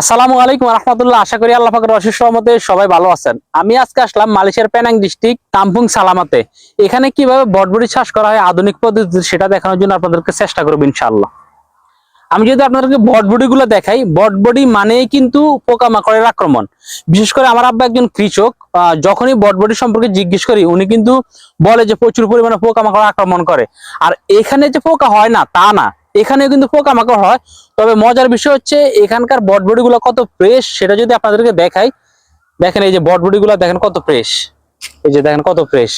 আসসালামু আলাইকুম রহমতুল্লাহ। আশা করি আল্লাহ পাকের অশেষ রহমতে সবাই ভালো আছেন। আমি আজকে আসলাম মালয়েশিয়ার পেনাং ডিস্ট্রিক্ট, কাম্পুং সালামাতে। এখানে কীভাবে বটবডি চাষ করা হয়, আধুনিক পদ্ধতিতে সেটা দেখানোর জন্য আপনাদেরকে চেষ্টা করব ইনশাআল্লাহ। আমি যদি আপনাদেরকে বটবডি গুলো দেখাই, বটবডি মানেই কিন্তু পোকামাকড়ের আক্রমণ। বিশেষ করে আমার আব্বা একজন কৃষক যখনই বটবডি সম্পর্কে জিজ্ঞেস করি, উনি কিন্তু বলে যে প্রচুর পরিমাণে পোকামাকড় আক্রমণ করে। আর এখানে যে পোকা হয় না, তা না। এখানে কিন্তু পোকামাকড় হয়। তবে মজার বিষয় হচ্ছে, এখানকার বটবডি গুলো কত ফ্রেশ সেটা যদি আপনাদেরকে দেখাই। দেখেন এই যে বটবডি গুলো দেখেন কত ফ্রেশ এই যে দেখেন কত ফ্রেশ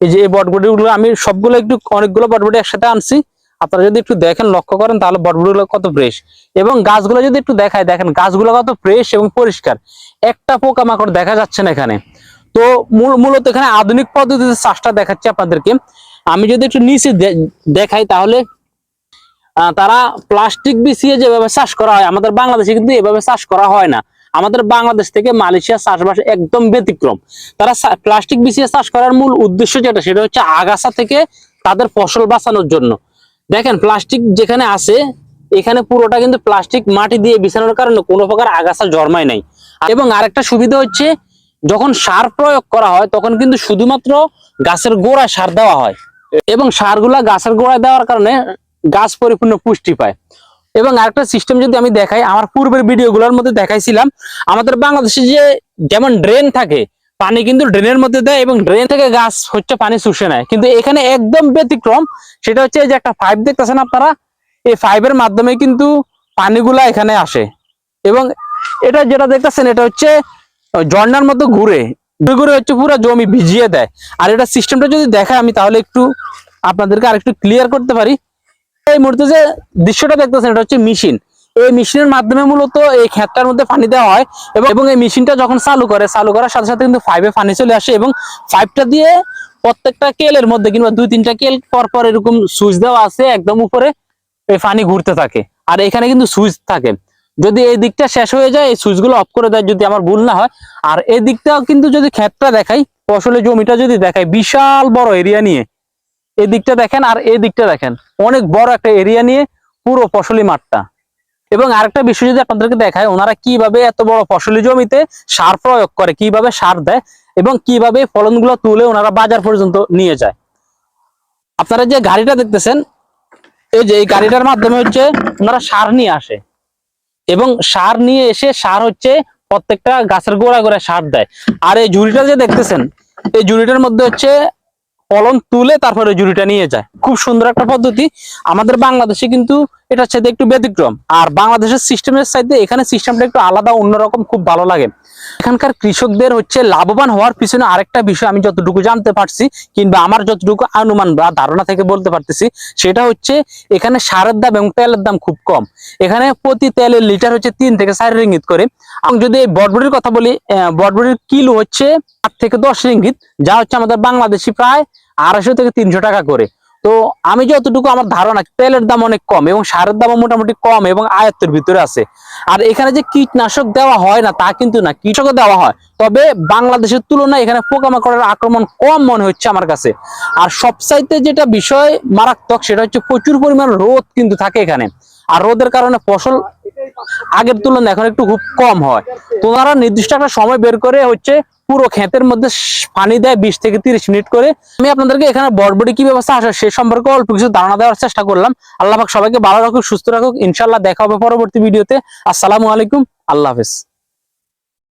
এই যে এই বটবডি গুলো আমি সবগুলো একটু, অনেকগুলো বটবডি একসাথে আনছি। আপনারা যদি একটু দেখেন, লক্ষ্য করেন, তাহলে বটবডি গুলো কত ফ্রেশ এবং গাছগুলো যদি একটু দেখায় দেখেন গাছগুলো কত ফ্রেশ এবং পরিষ্কার। একটা পোকামাকড় দেখা যাচ্ছে না এখানে। তো মূল- মূলত এখানে আধুনিক পদ্ধতিতে চাষটা দেখাচ্ছি আপনাদেরকে। আমি যদি একটু নিচে দেখাই তাহলে তারা প্লাস্টিক বিছিয়ে যেভাবে চাষ করা হয়, আমাদের বাংলাদেশে কিন্তু এভাবে চাষ করা হয় না। আমাদের বাংলাদেশ থেকে মালয়েশিয়া চাষবাস একদম ব্যতিক্রম। তারা প্লাস্টিক বিছিয়ে চাষ করার মূল উদ্দেশ্য যেটা, সেটা হচ্ছে আগাছা থেকে তাদের ফসল বাঁচানোর জন্য। দেখেন প্লাস্টিক যেখানে আছে, এখানে পুরোটা কিন্তু প্লাস্টিক মাটি দিয়ে বিছানোর কারণে কোনো প্রকার আগাছা জন্মায় নাই। এবং আরেকটা সুবিধা হচ্ছে, যখন সার প্রয়োগ করা হয়, তখন কিন্তু শুধুমাত্র গাছের গোড়ায় সার দেওয়া হয়। এবং সারগুলা গাছের গোড়ায় দেওয়ার কারণে গাছ পরিপূর্ণ পুষ্টি পায়। এবং আরেকটা সিস্টেম যদি আমি দেখাই, আমার পূর্বের ভিডিওগুলোর মধ্যে দেখাইছিলাম, আমাদের বাংলাদেশে যে যেমন ড্রেন থাকে, পানি কিন্তু ড্রেনের মধ্যে দেয় এবং ড্রেন থেকে গাছ হচ্ছে পানি শুষে নেয়। কিন্তু এখানে একদম ব্যতিক্রম, সেটা হচ্ছে যে একটা পাইপ দেখতেছেন আপনারা, এই পাইপের মাধ্যমে কিন্তু পানিগুলা এখানে আসে। এবং এটা যেটা দেখতেছেন, এটা হচ্ছে ঝর্ণার মতো ঘুরে ঘুরে ঘুরে হচ্ছে পুরো জমি ভিজিয়ে দেয়। আর এটা সিস্টেমটা যদি দেখায় আমি তাহলে একটু আপনাদেরকে আরেকটু ক্লিয়ার করতে পারি। এই মুহূর্তে যে দৃশ্যটা দেখতেছেন, এটা হচ্ছে মেশিন। এই মেশিনের মাধ্যমে মূলত এই ক্ষেতটার মধ্যে পানি দেওয়া হয় এবং এই মেশিনটা যখন চালু করে, চালু করার সাথে সাথে কিন্তু ফাইভে পানি চলে আসে এবং পাইপটা দিয়ে প্রত্যেকটা কেলের মধ্যে কিংবা দুই, তিনটা কেল পর পর এরকম সুইচ দেওয়া আছে, একদম উপরে এই পানি ঘুরতে থাকে। আর এখানে কিন্তু সুইচ থাকে। যদি এই দিকটা শেষ হয়ে যায়, এই সুইচগুলো অফ করে দেয় যদি আমার ভুল না হয়। আর এই দিকটাও কিন্তু যদি ক্ষেতটা দেখাই, ফসলের জমিটা যদি দেখাই, বিশাল বড় এরিয়া নিয়ে। এই দিকটা দেখেন আর এই দিকটা দেখেন। অনেক বড় একটা এরিয়া নিয়ে পুরো ফসলি মাঠটা। এবং আরেকটা বিষয় যদি আপনাদেরকে দেখায় ওনারা কীভাবে এত বড় ফসলি জমিতে সার প্রয়োগ করে, কীভাবে সার দেয় এবং কীভাবে ফলনগুলো তুলে ওনারা বাজার পর্যন্ত নিয়ে যায়। আপনারা যে গাড়িটা দেখতেছেন, এই যে এই গাড়িটার মাধ্যমে হচ্ছে ওনারা সার নিয়ে আসে। এবং সার নিয়ে এসে সার হচ্ছে প্রত্যেকটা গাছের গোড়া গোড়ায় সার দেয়। আর এই ঝুড়িটা যে দেখতেছেন, এই ঝুড়িটার মধ্যে হচ্ছে ফলন তুলে তারপরে জুড়িটা নিয়ে যায়। খুব সুন্দর একটা পদ্ধতি। আমাদের বাংলাদেশে কিন্তু এটার সাথে একটু ব্যতিক্রম। আর বাংলাদেশের সিস্টেমের সাথে এখানে সিস্টেমটা একটু আলাদা, অন্যরকম, খুব ভালো লাগে। এখানকার কৃষকদের হচ্ছে লাভবান হওয়ার পিছনে আরেকটা বিষয় আমি যতটুকু জানতে পারছি কিংবা আমার যতটুকু অনুমান বা ধারণা থেকে বলতে পারতেছি, সেটা হচ্ছে এখানে সারের দাম এবং তেলের দাম খুব কম। এখানে প্রতি তেলের লিটার হচ্ছে তিন থেকে চার রিঙ্গিত করে। এবং যদি এই বটবটির কথা বলি বটবটির কিলো হচ্ছে আট থেকে দশ রিঙ্গিত, যা হচ্ছে আমাদের বাংলাদেশি প্রায় আড়াইশো থেকে তিনশো টাকা করে। তো আমি যতটুকু আমার ধারণা, তেলের দাম অনেক কম এবং সারের দামও মোটামুটি কম এবং আয়ত্তের ভিতরে আছে। আর এখানে যে কীটনাশক দেওয়া হয় না, তা কিন্তু না কীটনাশক দেওয়া হয়। তবে বাংলাদেশের তুলনায় এখানে পোকামাকড়ের আক্রমণ কম মনে হচ্ছে আমার কাছে। আর সবচাইতে যেটা বিষয় মারাত্মক, সেটা হচ্ছে প্রচুর পরিমাণ রোদ কিন্তু থাকে এখানে। আর রোদের কারণে ফসল আগের তুলনায় এখন একটু খুব কম হয়। তো তারা নির্দিষ্ট একটা সময় বের করে হচ্ছে পুরো ক্ষেতের মধ্যে পানি দেয় বিশ থেকে তিরিশ মিনিট করে। আমি আপনাদেরকে এখানে বরবটি কি ব্যবস্থা আসে সে সম্পর্কে অল্প কিছু ধারণা দেওয়ার চেষ্টা করলাম। আল্লাহ সবাইকে ভালো রাখুক, সুস্থ রাখুক। ইনশাল্লাহ দেখা হবে পরবর্তী ভিডিওতে। আসসালামু আলাইকুম। আল্লাহ হাফেজ।